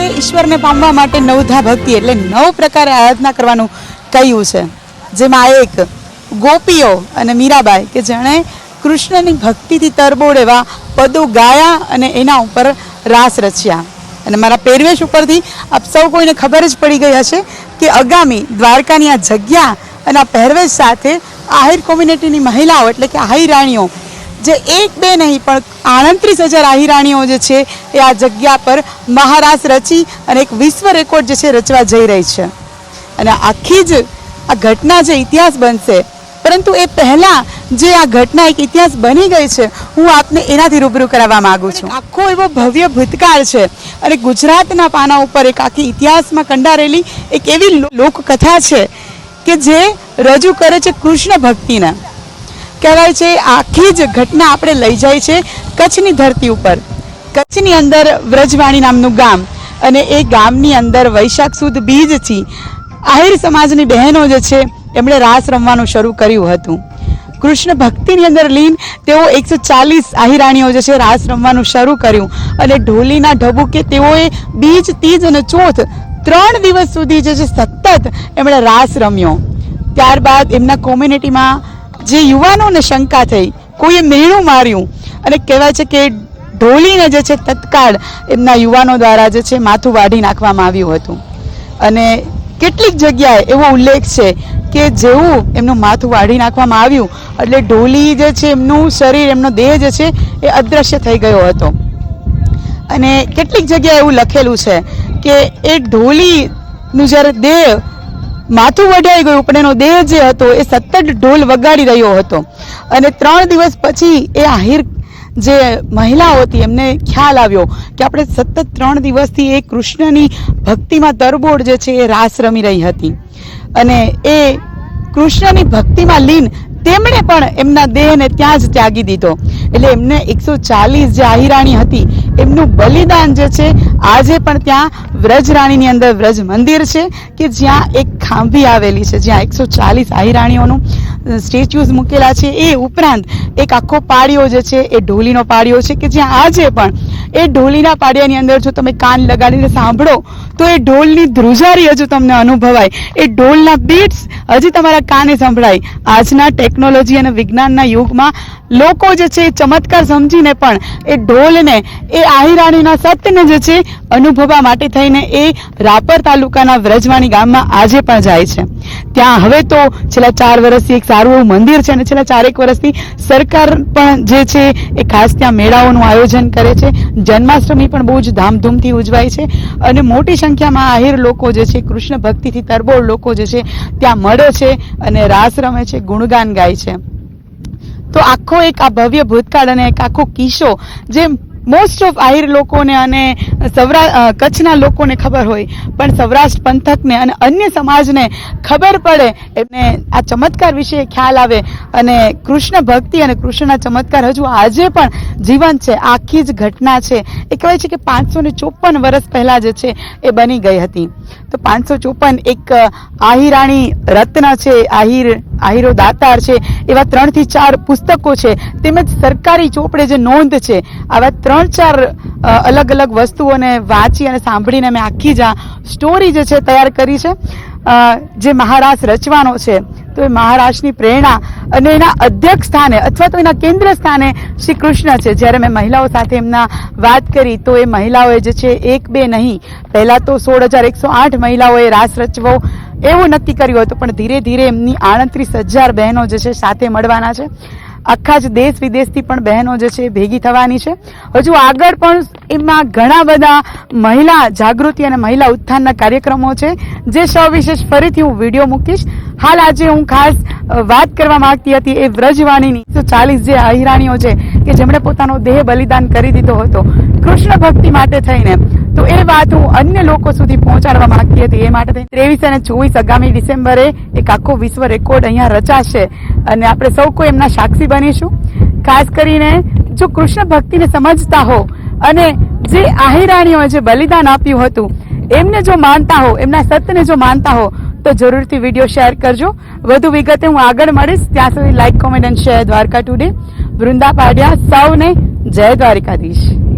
એ ઈશ્વરને પામવા માટે નવધા ભક્તિ એટલે નવ પ્રકારે આરાધના કરવાનું કહ્યું છે. જેમાં એક ગોપીઓ અને મીરાબાઈ કે જેણે કૃષ્ણની ભક્તિથી તરબોળ એવા પદો ગાયા અને એના ઉપર રાસ રચ્યા. અને મારા પહેરવેશ ઉપરથી આપ સૌ કોઈને ખબર જ પડી ગઈ હશે કે અગામી દ્વારકાની આ જગ્યા અને આ પહેરવેશ સાથે આહિર કોમ્યુનિટીની મહિલાઓ એટલે કે આહિર રાણીઓ જે એક બે નહીં પણ આડત્રીસ હજાર આહિરાણીઓ જે છે એ આ જગ્યા પર મહારાસ રચી અને એક વિશ્વ રેકોર્ડ જે છે રચવા જઈ રહી છે. અને આખી જ આ ઘટના જે ઇતિહાસ બનશે પરંતુ એ પહેલાં જે આ ઘટના એક ઇતિહાસ બની ગઈ છે હું આપને એનાથી રૂબરૂ કરાવવા માંગુ છું. આખો એવો ભવ્ય ભૂતકાળ છે અને ગુજરાતના પાના ઉપર એક આખી ઇતિહાસમાં કંડારેલી એક એવી લોકકથા છે કે જે રજૂ કરે છે કૃષ્ણ ભક્તિને. કહેવાય છે, આખી જ ઘટના આપણે લઈ જાય છે કચ્છની ધરતી ઉપર. કચ્છની અંદર વ્રજવાણી નામનું ગામ અને એ ગામની અંદર વૈશાખ સુદ બીજથી આહિર સમાજની બહેનો જે છે, એમણે રાસ રમવાનું શરૂ કર્યું હતું. કૃષ્ણ ભક્તિની અંદર લીન તેઓ એકસો ચાલીસ આહિરાણીઓ જે છે, રાસ રમવાનું શરૂ કર્યું અને ઢોલીના ઢબુકે તેઓએ બીજ, તીજ અને ચોથ ત્રણ દિવસ સુધી જે છે, સતત એમણે રાસ રમ્યો. ત્યારબાદ એમના કોમ્યુનિટીમાં જે યુવાનોને શંકા થઈ, કોઈએ મેળું માર્યું અને કહેવાય છે કે ઢોલીને જે છે તત્કાળ એમના યુવાનો દ્વારા જે છે માથું વાઢી નાખવામાં આવ્યું હતું. અને કેટલીક જગ્યાએ એવો ઉલ્લેખ છે કે જેવું એમનું માથું વાઢી નાખવામાં આવ્યું, એટલે ઢોલી જે છે એમનું શરીર, એમનો દેહ જે છે એ અદૃશ્ય થઈ ગયો હતો. અને કેટલીક જગ્યાએ એવું લખેલું છે કે એ ઢોલીનું જ્યારે દેહ માથું વઢાઈ ગયું. પણ એનો દેહ જે હતો એ સતત ઢોલ વગાડી રહ્યો હતો. અને ત્રણ દિવસ પછી એ આહિર જે મહિલાઓ હતી એમને ખ્યાલ આવ્યો કે આપણે સતત ત્રણ દિવસથી એ કૃષ્ણની ભક્તિમાં તરબોળ જે છે એ રાસ રમી રહી હતી. અને એ કૃષ્ણની ભક્તિમાં લીન તેમણે પણ એમના દેહને ત્યાં જ ત્યાગી દીધો. એટલે એમને એકસો ચાલીસ જે આહિરાણી હતી એમનું બલિદાન જે છે, આજે પણ ત્યાં વ્રજરાણીની અંદર વ્રજ મંદિર છે કે જ્યાં એક ખાંભી આવેલી છે, જ્યાં એકસો ચાલીસ આહિરાણીઓનું સ્ટેચ્યુઝ મૂકેલા છે. એ ઉપરાંત એક આખો પાડિયો જે છે, એ ઢોલીનો પાડિયો છે કે જ્યાં આજે પણ એ ઢોલીના પાડિયાની અંદર જો તમે કાન લગાડીને સાંભળો, તો એ ઢોલની ધ્રુજારી હજુ તમને અનુભવાય. એ ઢોલના બીટ્સ હજી તમારા કાને સંભળાય. આજના ટેકનોલોજી અને વિજ્ઞાનના યુગમાં લોકો જે છે એ ચમત્કાર સમજીને પણ એ ઢોલને, એ આહિરાણીના સત્યને જે છે અનુભવવા માટે થઈને એ રાપર તાલુકાના વ્રજવાણી ગામમાં આજે પણ જાય છે. ત્યાં હવે તો છેલ્લા ચાર વર્ષથી એક સારું એવું મંદિર છે અને છેલ્લા ચારેક વર્ષથી સરકાર પણ જે છે એ ખાસ ત્યાં મેળાઓનું આયોજન કરે છે. જન્માષ્ટમી પણ બહુ જ ધામધૂમથી ઉજવાય છે અને મોટી સંખ્યામાં આહિર લોકો જે છે, કૃષ્ણ ભક્તિથી તરબોળ લોકો જે છે, ત્યાં મળે છે અને રાસ રમે છે, ગુણગાન ગાય છે. તો આખો એક આ ભવ્ય ભૂતકાળ અને એક આખો કિસ્સો, જે મોસ્ટ ઓફ આહિર લોકોને અને સૌરા કચ્છના લોકોને ખબર હોય, પણ સૌરાષ્ટ્ર પંથકને અને અન્ય સમાજને ખબર પડે એમને આ ચમત્કાર વિશે ખ્યાલ આવે. અને કૃષ્ણ ભક્તિ અને કૃષ્ણના ચમત્કાર હજુ આજે પણ જીવંત છે. આખી જ ઘટના છે. એ કહેવાય છે કે પાંચસો ને ચોપન વર્ષ પહેલાં જે છે એ બની ગઈ હતી. તો પાંચસો ચોપન એક આહિરાણી રત્ન છે, આહિર, આહિરો દાતાર છે, એવા ત્રણથી ચાર પુસ્તકો છે. તેમજ સરકારી ચોપડે જે નોંધ છે, આવા ત્રણ ચાર અલગ અલગ વસ્તુઓને વાંચી અને સાંભળીને મેં આખી જ આ સ્ટોરી જે છે તૈયાર કરી છે. જે મહારાસ રચવાનો છે, તો એ મહારાષ્ટ્રની પ્રેરણા અને એના અધ્યક્ષ સ્થાને અથવા તો એના કેન્દ્ર સ્થાને શ્રી કૃષ્ણ છે. જ્યારે મેં મહિલાઓ સાથે એમના વાત કરી, તો એ મહિલાઓએ જે છે, એક બે નહીં, પહેલાં તો સોળ હજાર એકસો આઠ મહિલાઓએ રાસ રચવો એવું નક્કી કર્યું હતું, પણ ધીરે ધીરે એમની આડત્રીસ હજાર બહેનો જે છે, સાથે મળવાના છે. આખા જ દેશ વિદેશથી પણ બહેનો જે છે ભેગી થવાની છે. હજુ આગળ પણ એમાં ઘણા બધા મહિલા જાગૃતિ અને મહિલા ઉત્થાનના કાર્યક્રમો છે, જે સવિશેષ ફરીથી હું વીડિયો મૂકીશ. હાલ આજે હું ખાસ વાત કરવા માંગતી હતી એ વ્રજવાણીની. ચાલીસ જે અહિરાણીઓ છે કે જેમણે પોતાનો દેહ બલિદાન કરી દીધો હતો, કૃષ્ણ ભક્તિ માટે થઈને, તો એ વાત હું અન્ય લોકો સુધી પહોંચાડવા માંગતી હતી. એ માટે ત્રેવીસ અને ચોવીસ આગામી ડિસેમ્બરે એક આખો વિશ્વ રેકોર્ડ અહીંયા રચાશે. અને આપણે સૌ કોઈ એમના સાક્ષી બનીશું. ખાસ કરીને જો કૃષ્ણ ભક્તિને સમજતા હો અને જે આહિરાણીઓએ જે બલિદાન આપ્યું હતું, એમને જો માનતા હો, એમના સત્યને જો માનતા હો, તો જરૂરથી વીડિયો શેર કરજો. વધુ વિગતે હું આગળ મળીશ. ત્યાં સુધી like comment and share Dwarka today Vrunda Padya સૌને જય દ્વારકાધીશ.